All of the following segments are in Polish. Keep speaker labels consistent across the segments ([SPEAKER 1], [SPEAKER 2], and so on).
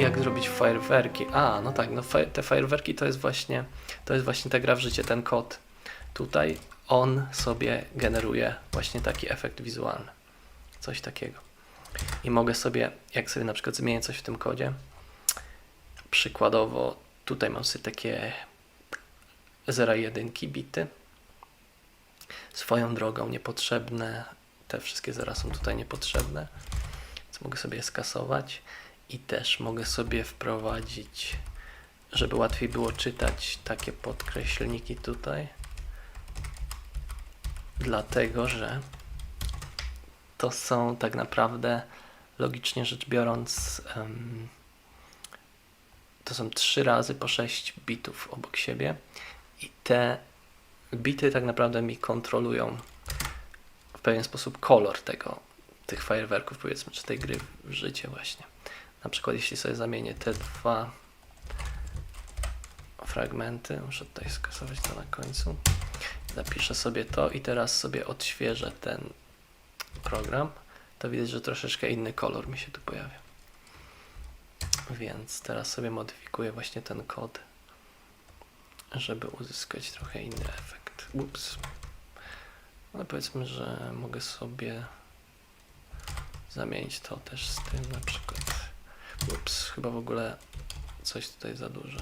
[SPEAKER 1] jak zrobić fajerwerki. A, no tak, no te fajerwerki to jest właśnie to jest właśnie ta gra w życie, ten kod. Tutaj on sobie generuje właśnie taki efekt wizualny. Coś takiego. I mogę sobie, jak sobie na przykład zmienię coś w tym kodzie, przykładowo tutaj mam sobie takie 0,1 bity. Swoją drogą niepotrzebne, te wszystkie zera są tutaj niepotrzebne, więc mogę sobie je skasować i też mogę sobie wprowadzić, żeby łatwiej było czytać takie podkreślniki tutaj. Dlatego, że to są tak naprawdę, logicznie rzecz biorąc, to są trzy razy po 6 bitów obok siebie i te bity tak naprawdę mi kontrolują w pewien sposób kolor tego, tych fajerwerków, powiedzmy, czy tej gry w życie właśnie. Na przykład jeśli sobie zamienię te dwa fragmenty, muszę tutaj skasować to na końcu, zapiszę sobie to i teraz sobie odświeżę ten program, to widać, że troszeczkę inny kolor mi się tu pojawia. Więc teraz sobie modyfikuję właśnie ten kod, żeby uzyskać trochę inny efekt. Ups. Ale powiedzmy, że mogę sobie zamienić to też z tym na przykład. Ups, chyba w ogóle coś tutaj za dużo.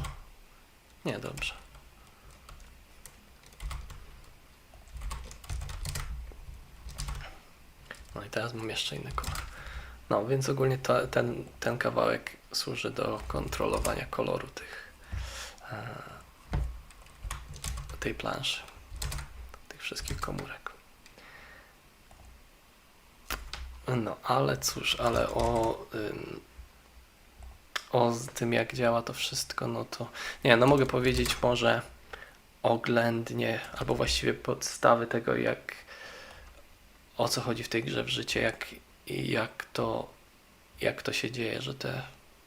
[SPEAKER 1] Nie, dobrze. No i teraz mam jeszcze inny kolor. No, więc ogólnie to, ten, ten kawałek służy do kontrolowania koloru tych e, tej planszy, tych wszystkich komórek. No, ale cóż, ale o, ym, o tym, jak działa to wszystko, no to nie, no mogę powiedzieć może oględnie, albo właściwie podstawy tego, jak o co chodzi w tej grze w życie, jak, jak to, jak to się dzieje, że te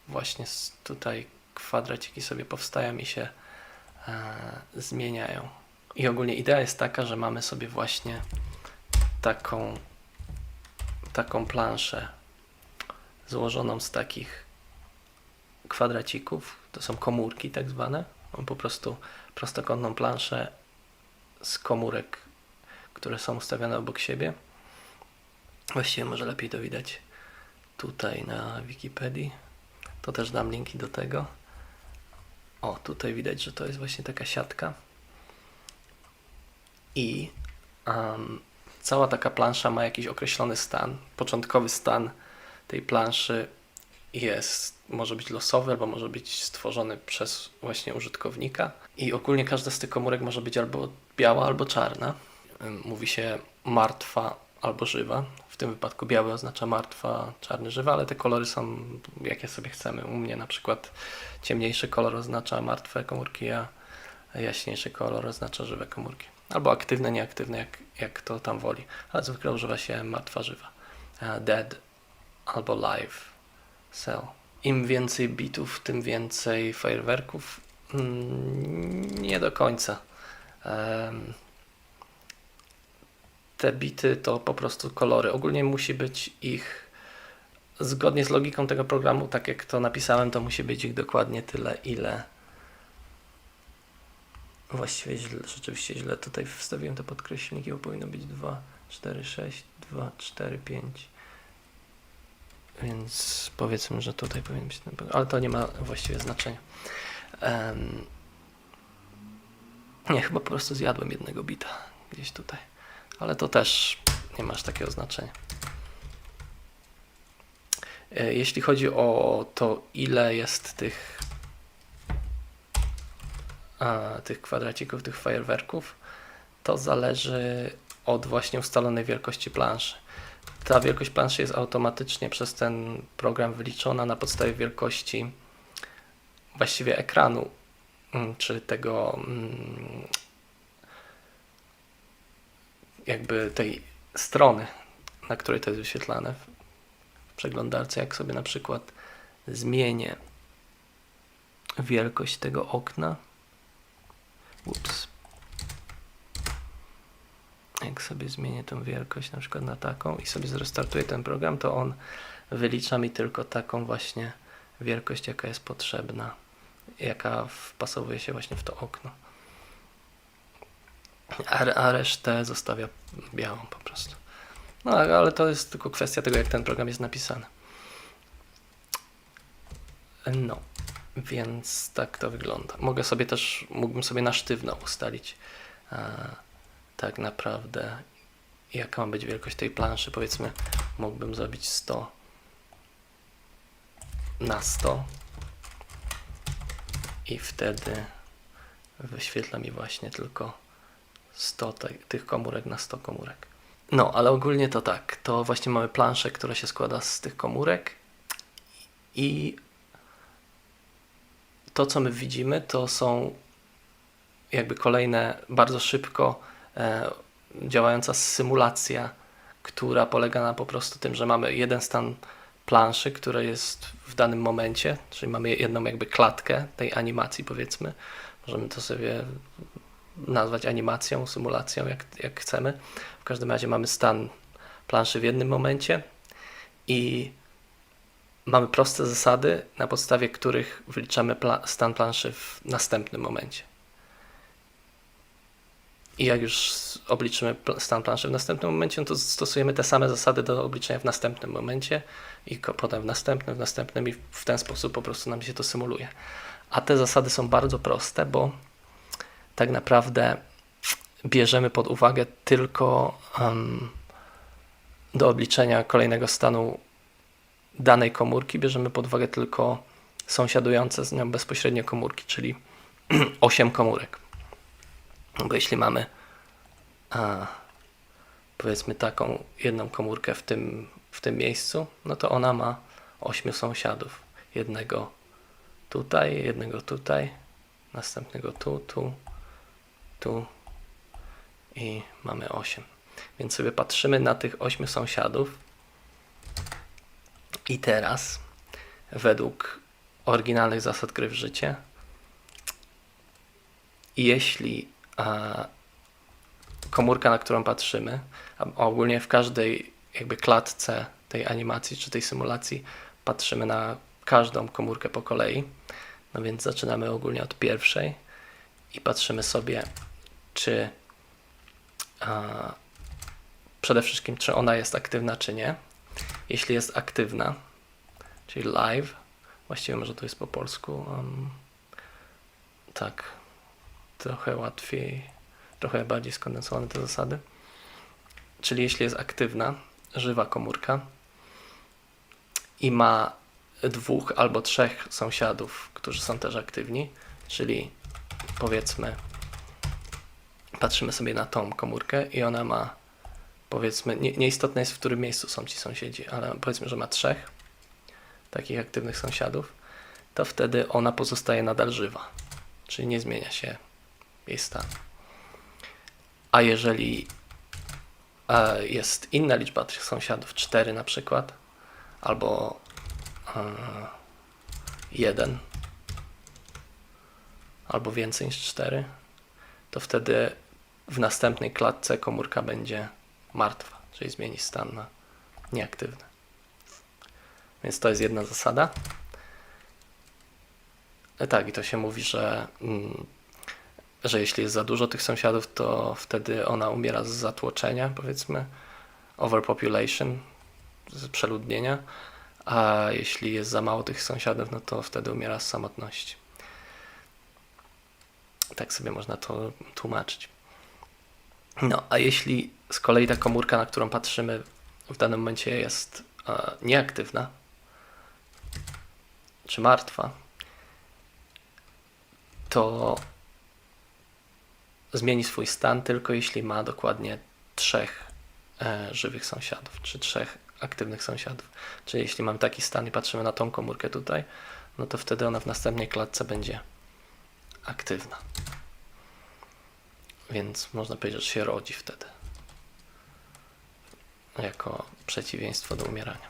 [SPEAKER 1] właśnie tutaj kwadraciki sobie powstają i się e, zmieniają. I ogólnie idea jest taka, że mamy sobie właśnie taką, taką planszę złożoną z takich kwadracików, to są komórki tak zwane. Mam po prostu prostokątną planszę z komórek, które są ustawione obok siebie. Właściwie może lepiej to widać tutaj na Wikipedii. To też dam linki do tego. O, tutaj widać, że to jest właśnie taka siatka. I em, cała taka plansza ma jakiś określony stan. Początkowy stan tej planszy jest, może być losowy, albo może być stworzony przez właśnie użytkownika. I ogólnie każda z tych komórek może być albo biała, albo czarna. Mówi się martwa albo żywa. W tym wypadku biały oznacza martwa, czarny żywa, ale te kolory są jakie sobie chcemy. U mnie na przykład ciemniejszy kolor oznacza martwe komórki, a jaśniejszy kolor oznacza żywe komórki. Albo aktywne, nieaktywne, jak, jak to tam woli. Ale zwykle używa się martwa, żywa. E, Dead albo live cell. Im więcej bitów, tym więcej fajerwerków. Mm, Nie do końca. Te bity to po prostu kolory. Ogólnie musi być ich zgodnie z logiką tego programu, tak jak to napisałem, to musi być ich dokładnie tyle, ile. Właściwie źle, rzeczywiście źle tutaj wstawiłem te podkreślniki, bo powinno być 2, 4, 6, 2, 4, 5. Więc powiedzmy, że tutaj powinien być ten. Ale to nie ma właściwie znaczenia. Em, nie, chyba po prostu zjadłem jednego bita gdzieś tutaj. Ale to też nie ma aż takiego znaczenia. E, Jeśli chodzi o to, ile jest tych, a, tych kwadracików, tych fajerwerków, to zależy od właśnie ustalonej wielkości planszy. Ta wielkość planszy jest automatycznie przez ten program wyliczona na podstawie wielkości właściwie ekranu, mm, czy tego mm, jakby tej strony, na której to jest wyświetlane w przeglądarce. Jak sobie na przykład zmienię wielkość tego okna, ups, jak sobie zmienię tą wielkość na przykład na taką i sobie zrestartuję ten program, to on wylicza mi tylko taką właśnie wielkość, jaka jest potrzebna, jaka wpasowuje się właśnie w to okno. A, resztę zostawia białą po prostu. No ale to jest tylko kwestia tego, jak ten program jest napisany. No, więc tak to wygląda. Mogę sobie też, mógłbym sobie na sztywno ustalić e, tak naprawdę jaka ma być wielkość tej planszy. Powiedzmy, mógłbym zrobić 100 na 100 i wtedy wyświetla mi właśnie tylko 100 te, tych komórek na 100 komórek. No, ale ogólnie to tak. To właśnie mamy planszę, która się składa z tych komórek i to, co my widzimy, to są jakby kolejne bardzo szybko działająca symulacja, która polega na po prostu tym, że mamy jeden stan planszy, który jest w danym momencie, czyli mamy jedną jakby klatkę tej animacji, powiedzmy. Możemy to sobie nazwać animacją, symulacją, jak, jak chcemy. W każdym razie mamy stan planszy w jednym momencie i mamy proste zasady, na podstawie których wyliczamy pla- stan planszy w następnym momencie. I jak już obliczymy stan planszy w następnym momencie, no to stosujemy te same zasady do obliczenia w następnym momencie i potem w następnym, w następnym i w ten sposób po prostu nam się to symuluje. A te zasady są bardzo proste, bo tak naprawdę bierzemy pod uwagę tylko em, do obliczenia kolejnego stanu danej komórki, bierzemy pod uwagę tylko sąsiadujące z nią bezpośrednio komórki, czyli 8 komórek. Bo jeśli mamy a, powiedzmy taką jedną komórkę w tym, w tym miejscu, no to ona ma 8 sąsiadów. Jednego tutaj, jednego tutaj, następnego tu, tu, tu i mamy 8. Więc sobie patrzymy na tych 8 sąsiadów i teraz według oryginalnych zasad gry w życie jeśli komórka, na którą patrzymy, a ogólnie w każdej jakby klatce tej animacji czy tej symulacji patrzymy na każdą komórkę po kolei. No więc zaczynamy ogólnie od pierwszej i patrzymy sobie, czy a, przede wszystkim, czy ona jest aktywna, czy nie. Jeśli jest aktywna, czyli live, właściwie może to jest po polsku, um, tak, trochę łatwiej, trochę bardziej skondensowane te zasady. Czyli jeśli jest aktywna, żywa komórka i ma dwóch albo trzech sąsiadów, którzy są też aktywni, czyli powiedzmy, patrzymy sobie na tą komórkę i ona ma, powiedzmy, nie, nieistotne jest w którym miejscu są ci sąsiedzi, ale powiedzmy, że ma trzech takich aktywnych sąsiadów, to wtedy ona pozostaje nadal żywa, czyli nie zmienia się jej stan. A jeżeli e, jest inna liczba tych sąsiadów, 4 na przykład, albo e, 1, albo więcej niż 4, to wtedy w następnej klatce komórka będzie martwa, czyli zmieni stan na nieaktywny. Więc to jest jedna zasada. E, Tak, i to się mówi, że, mm, że jeśli jest za dużo tych sąsiadów, to wtedy ona umiera z zatłoczenia, powiedzmy, overpopulation, z przeludnienia, a jeśli jest za mało tych sąsiadów, no to wtedy umiera z samotności. Tak sobie można to tłumaczyć. No, a jeśli z kolei ta komórka, na którą patrzymy w danym momencie jest e, nieaktywna, czy martwa, to zmieni swój stan tylko jeśli ma dokładnie trzech e, żywych sąsiadów, czy trzech aktywnych sąsiadów. Czyli jeśli mamy taki stan i patrzymy na tą komórkę tutaj, no to wtedy ona w następnej klatce będzie aktywna. Więc można powiedzieć, że się rodzi wtedy. Jako przeciwieństwo do umierania.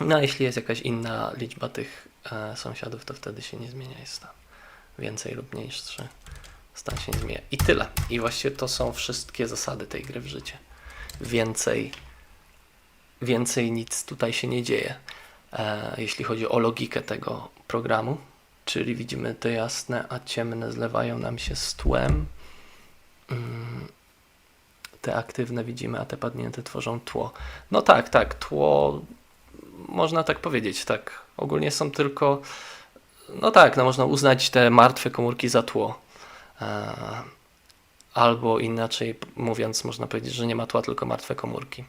[SPEAKER 1] No a jeśli jest jakaś inna liczba tych e, sąsiadów, to wtedy się nie zmienia stan. Więcej lub mniej niż 3 stan się zmienia. I tyle. I właściwie to są wszystkie zasady tej gry w życie. Więcej, więcej nic tutaj się nie dzieje. e, jeśli chodzi o logikę tego programu. Czyli widzimy te jasne, a ciemne zlewają nam się z tłem. Mm, Te aktywne widzimy, a te padnięte tworzą tło. No tak, tak, tło można tak powiedzieć, tak. Ogólnie są tylko, no tak, no można uznać te martwe komórki za tło. E, Albo inaczej mówiąc, można powiedzieć, że nie ma tła, tylko martwe komórki.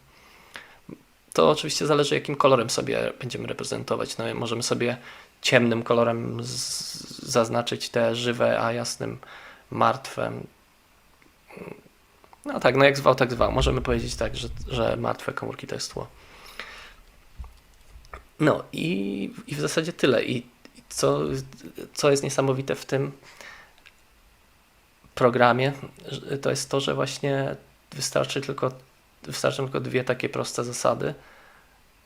[SPEAKER 1] To oczywiście zależy, jakim kolorem sobie będziemy reprezentować. No, możemy sobie ciemnym kolorem zaznaczyć te żywe, a jasnym martwe. No tak, no jak zwał, tak zwał. Możemy powiedzieć tak, że, że martwe komórki to jest tło. No i, i w zasadzie tyle. I co, co jest niesamowite w tym programie, to jest to, że właśnie wystarczy tylko, wystarczą tylko dwie takie proste zasady,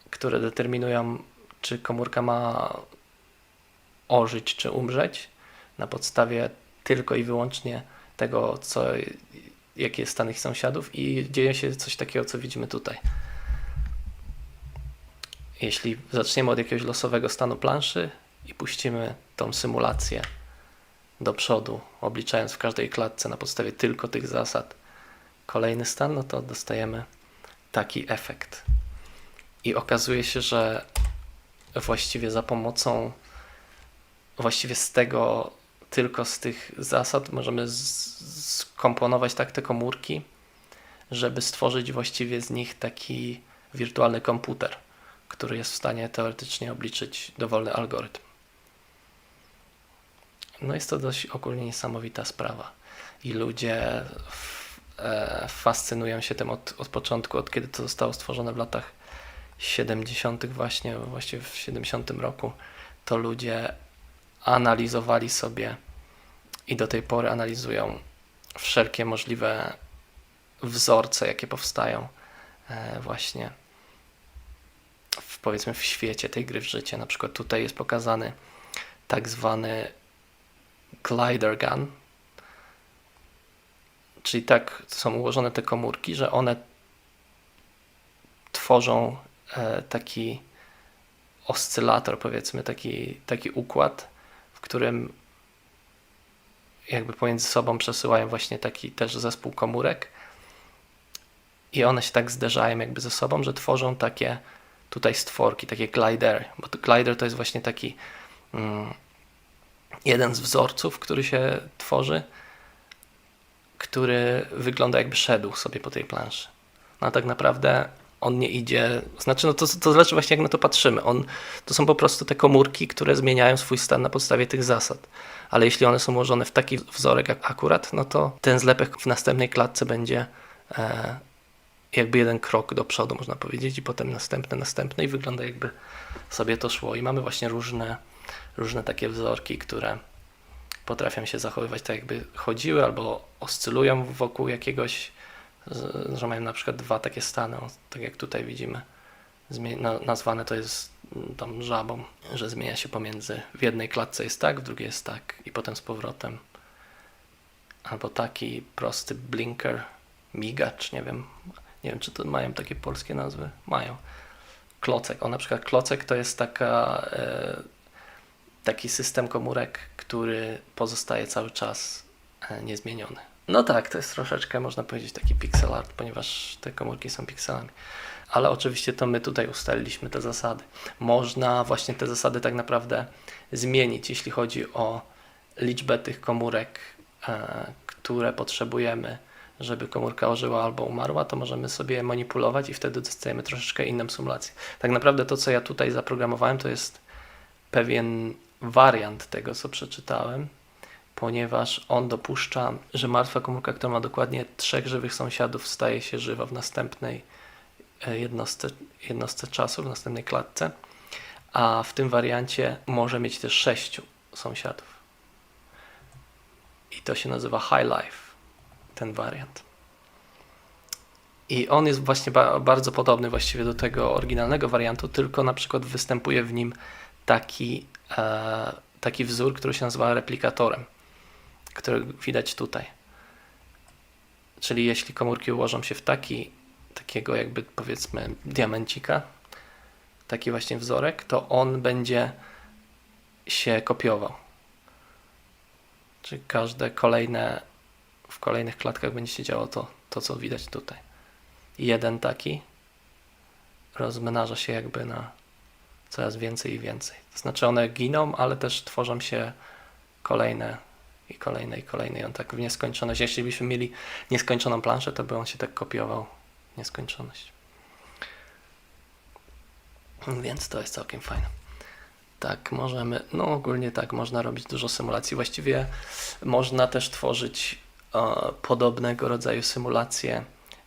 [SPEAKER 1] które determinują, czy komórka ma ożyć, czy umrzeć na podstawie tylko i wyłącznie tego, co, jaki jest stan ich sąsiadów i dzieje się coś takiego, co widzimy tutaj. Jeśli zaczniemy od jakiegoś losowego stanu planszy i puścimy tą symulację do przodu, obliczając w każdej klatce na podstawie tylko tych zasad kolejny stan, no to dostajemy taki efekt. I okazuje się, że właściwie za pomocą, właściwie z tego, tylko z tych zasad możemy skomponować tak te komórki, żeby stworzyć właściwie z nich taki wirtualny komputer, który jest w stanie teoretycznie obliczyć dowolny algorytm. No jest to dość ogólnie niesamowita sprawa. I ludzie e, fascynują się tym od, od początku, od kiedy to zostało stworzone w latach 70. właśnie, właściwie w 70 roku, to ludzie analizowali sobie i do tej pory analizują wszelkie możliwe wzorce, jakie powstają e, właśnie w, powiedzmy w świecie tej gry w życie. Na przykład tutaj jest pokazany tak zwany glider gun, czyli tak są ułożone te komórki, że one tworzą e, taki oscylator, powiedzmy, taki, taki układ, w którym jakby pomiędzy sobą przesyłają właśnie taki też zespół komórek. I one się tak zderzają jakby ze sobą, że tworzą takie tutaj stworki, takie glidery, bo to glider to jest właśnie taki mm, jeden z wzorców, który się tworzy, który wygląda jakby szedł sobie po tej planszy. No a tak naprawdę on nie idzie, znaczy no to, to zależy właśnie jak na to patrzymy. On, to są po prostu te komórki, które zmieniają swój stan na podstawie tych zasad. Ale jeśli one są ułożone w taki wzorek jak akurat, no to ten zlepek w następnej klatce będzie e, jakby jeden krok do przodu, można powiedzieć, i potem następny, następny i wygląda jakby sobie to szło. I mamy właśnie różne, różne takie wzorki, które potrafią się zachowywać tak jakby chodziły albo oscylują wokół jakiegoś, że mają na przykład dwa takie stany, tak jak tutaj widzimy. Nazwane to jest mm, tam żabą, że zmienia się pomiędzy, w jednej klatce jest tak, w drugiej jest tak i potem z powrotem. Albo taki prosty blinker, migacz, nie wiem, nie wiem czy to mają takie polskie nazwy, mają. Klocek, o na przykład klocek to jest taka, e, taki system komórek, który pozostaje cały czas e, niezmieniony. No tak, to jest troszeczkę, można powiedzieć, taki pixel art, ponieważ te komórki są pikselami. Ale oczywiście to my tutaj ustaliliśmy te zasady. Można właśnie te zasady tak naprawdę zmienić, jeśli chodzi o liczbę tych komórek, e, które potrzebujemy, żeby komórka ożyła albo umarła, to możemy sobie manipulować i wtedy dostajemy troszeczkę inną symulację. Tak naprawdę to, co ja tutaj zaprogramowałem, to jest pewien wariant tego, co przeczytałem, ponieważ on dopuszcza, że martwa komórka, która ma dokładnie trzech żywych sąsiadów, staje się żywa w następnej e, jednostce, jednostce czasu, w następnej klatce, a w tym wariancie może mieć też sześciu sąsiadów. I to się nazywa High Life, ten wariant. I on jest właśnie ba- bardzo podobny właściwie do tego oryginalnego wariantu, tylko na przykład występuje w nim taki, taki wzór, który się nazywa replikatorem, który widać tutaj. Czyli jeśli komórki ułożą się w taki, takiego jakby powiedzmy diamencika, taki właśnie wzorek, to on będzie się kopiował. Czyli każde kolejne, w kolejnych klatkach będzie się działo to, to co widać tutaj. Jeden taki rozmnaża się jakby na coraz więcej i więcej. To znaczy one giną, ale też tworzą się kolejne i kolejne i kolejne i on tak w nieskończoność. Jeśli byśmy mieli nieskończoną planszę, to by on się tak kopiował w nieskończoność. Więc to jest całkiem fajne. Tak, możemy, no ogólnie tak, można robić dużo symulacji. Właściwie można też tworzyć e, podobnego rodzaju symulacje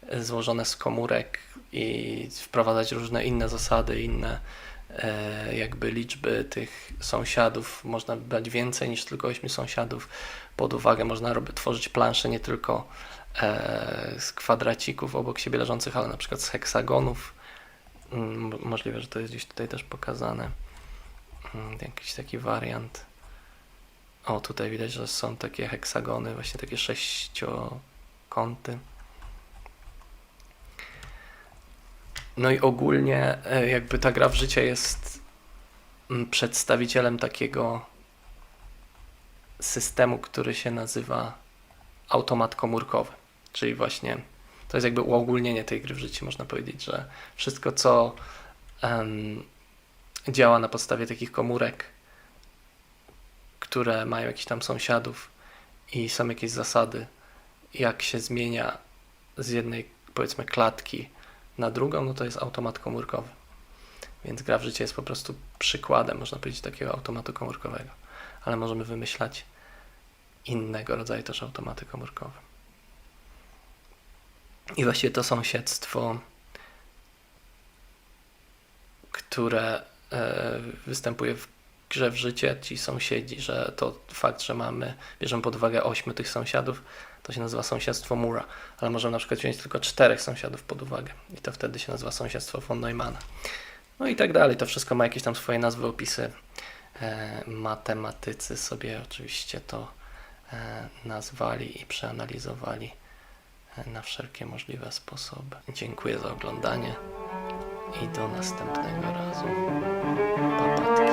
[SPEAKER 1] e, złożone z komórek i wprowadzać różne inne zasady, inne jakby liczby tych sąsiadów. Można brać więcej niż tylko 8 sąsiadów pod uwagę. Można robić, tworzyć plansze nie tylko e, z kwadracików obok siebie leżących, ale na przykład z heksagonów. Mm, Możliwe, że to jest gdzieś tutaj też pokazane. Mm, Jakiś taki wariant. O, tutaj widać, że są takie heksagony, właśnie takie sześciokąty. No i ogólnie e, jakby ta gra w życie jest mm, przedstawicielem takiego systemu, który się nazywa automat komórkowy. Czyli właśnie to jest jakby uogólnienie tej gry w życiu. Można powiedzieć, że wszystko, co em, działa na podstawie takich komórek, które mają jakichś tam sąsiadów i są jakieś zasady, jak się zmienia z jednej, powiedzmy, klatki na drugą, no to jest automat komórkowy. Więc gra w życie jest po prostu przykładem, można powiedzieć, takiego automatu komórkowego. Ale możemy wymyślać innego rodzaju też automaty komórkowe. I właściwie to sąsiedztwo, które e, występuje w grze w życie, ci sąsiedzi, że to fakt, że mamy, bierzemy pod uwagę ośmiu tych sąsiadów, to się nazywa sąsiedztwo Mura, ale możemy na przykład wziąć tylko czterech sąsiadów pod uwagę i to wtedy się nazywa sąsiedztwo von Neumana. No i tak dalej, to wszystko ma jakieś tam swoje nazwy, opisy. E, matematycy sobie oczywiście to e, nazwali i przeanalizowali e, na wszelkie możliwe sposoby. Dziękuję za oglądanie i do następnego razu. Papatki.